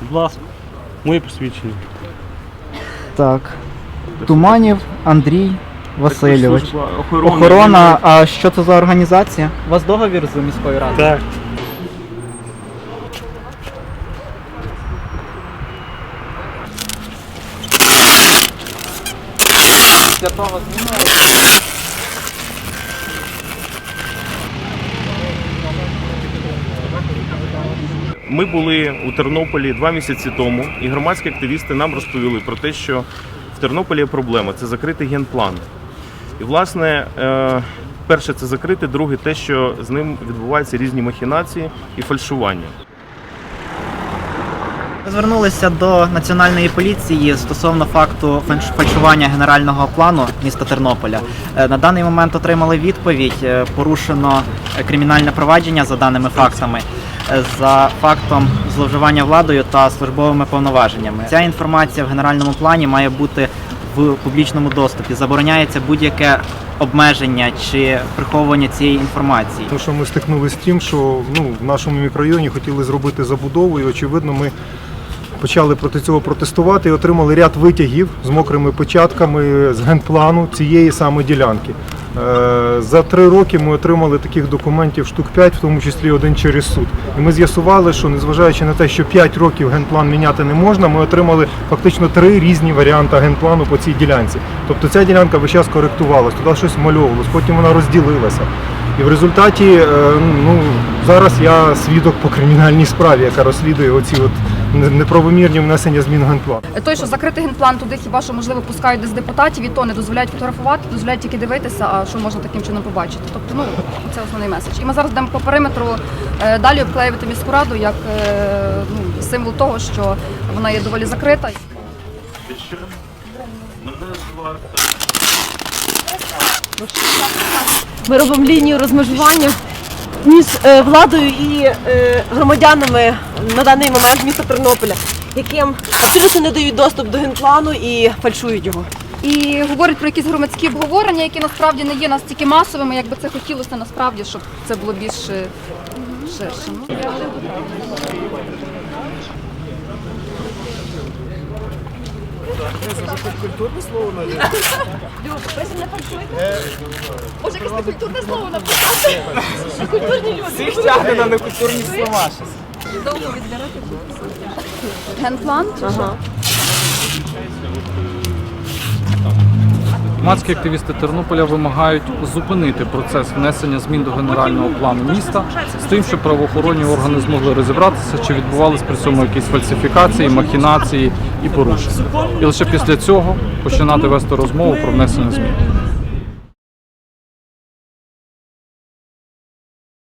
Будь ласка, моє посвідчення. Так. Туманів Андрій Васильович. Служба Охорони. Охорона, а що це за організація? У вас договір з міською радою? Так. Після того змінили. Ми були у Тернополі два місяці тому, і громадські активісти нам розповіли про те, що в Тернополі є проблема це закритий генплан. І, власне, е, перше це закрити, друге те, що з ним відбуваються різні махінації і фальшування. Ми звернулися до національної поліції стосовно факту фальш- фальшування генерального плану міста Тернополя. Е, На даний момент отримали відповідь. е, Порушено кримінальне провадження за даними фактами. За фактом зловживання владою та службовими повноваженнями. Ця інформація в генеральному плані має бути в публічному доступі. Забороняється будь-яке обмеження чи приховування цієї інформації. Тому що ми стикнулися з тим, що ну, в нашому мікрорайоні хотіли зробити забудову, і очевидно, ми почали проти цього протестувати і отримали ряд витягів з мокрими печатками з генплану цієї саме ділянки. Е, За три роки ми отримали таких документів штук 5, в тому числі один через суд. І ми з'ясували, що незважаючи на те, що 5 років генплан міняти не можна, ми отримали фактично три різні варіанти генплану по цій ділянці. Тобто ця ділянка весь час коректувалась, туди щось мальовувалось, потім вона розділилася. І в результаті е, ну, зараз я свідок по кримінальній справі, яка розслідує оці от неправомірні внесення змін генплан. Той, що закритий генплан, туди хіба що можливо пускають десь депутатів, і то не дозволяють фотографувати, дозволяють тільки дивитися, а що можна таким чином побачити. Тобто, ну це основний меседж. І ми зараз йдемо по периметру е, далі обклеювати міську раду як е, ну, символ того, що вона є доволі закрита. Ми робимо лінію розмежування між е, владою і е, громадянами на даний момент міста Тернополя, яким абсолютно не дають доступ до генплану і фальшують його. І говорять про якісь громадські обговорення, які насправді не є настільки масовими, як би це хотілося насправді, щоб це було більш е, не Ну, Може, якесь некультурне слово написати? Культурні люди. Всіх тягне на некультурні слова. Довго відбирати. Генплан? Ага. Громадські активісти Тернополя вимагають зупинити процес внесення змін до генерального плану міста з тим, щоб правоохоронні органи змогли розібратися, чи відбувались при цьому якісь фальсифікації, махінації і порушення. І лише після цього починати вести розмову про внесення змін.